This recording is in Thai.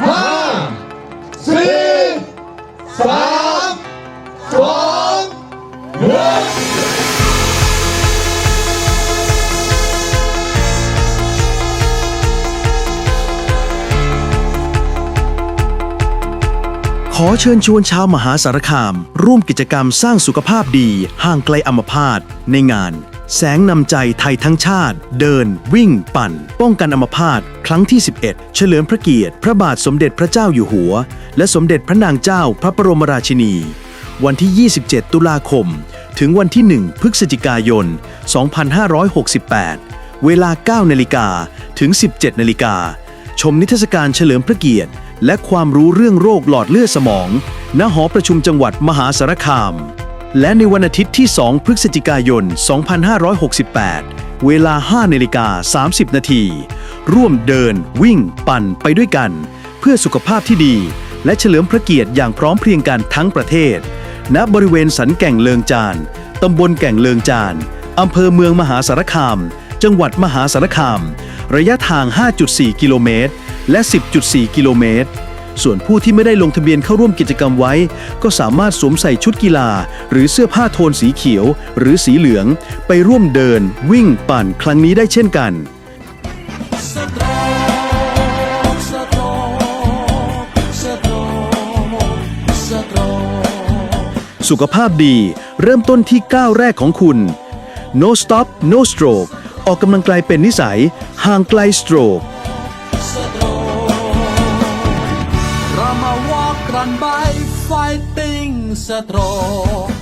ห้าสี่สามสองหนึ่งขอเชิญชวนชาวมหาสารคาม ร่วมกิจกรรมสร้างสุขภาพดี ห่างไกลอัมพาตในงาน แสงนำใจไทยทั้งชาติ เดิน วิ่ง ปั่น ป้องกันอัมพาตครั้งที่ 11 เฉลิมพระเกียรติ พระบาทสมเด็จพระเจ้าอยู่หัว และสมเด็จพระนางเจ้าพระบรมราชินี วันที่ 27 ตุลาคม ถึงวันที่ 1 พฤศจิกายน 2568 เวลา 9 นาฬิกาถึง 17 นาฬิกา ชมนิทรรศการเฉลิมพระเกียรติ และความรู้เรื่องโรคหลอดเลือดสมอง ณ หอประชุมจังหวัดมหาสารคาม และในวันอาทิตย์ที่ 2 พฤศจิกายน 2568 เวลา 5นาฬิกา30 นาที ร่วมเดิน วิ่ง ปั่นไปด้วยกัน เพื่อสุขภาพที่ดี และเฉลิมพระเกียรติอย่างพร้อมเพรียงกันทั้งประเทศ ณ บริเวณสันแก่งเลิงจาน ตำบลแก่งเลิงจาน อำเภอเมืองมหาสารคาม จังหวัดมหาสารคาม ระยะทาง 5.4 กิโลเมตร และ 10.4 กิโลเมตร ส่วนผู้ที่ไม่ได้ลงทะเบียนเข้าร่วมกิจกรรมไว้ ก็สามารถสวมใส่ชุดกีฬา หรือเสื้อผ้าโทนสีเขียว หรือสีเหลือง ไปร่วมเดิน วิ่งปั่นครั้งนี้ได้เช่นกันสุขภาพดีเริ่มต้นที่ก้าวแรกของคุณ No stop no stroke ออกกำลังกายเป็นนิสัย ห่างไกลส one by fighting stroke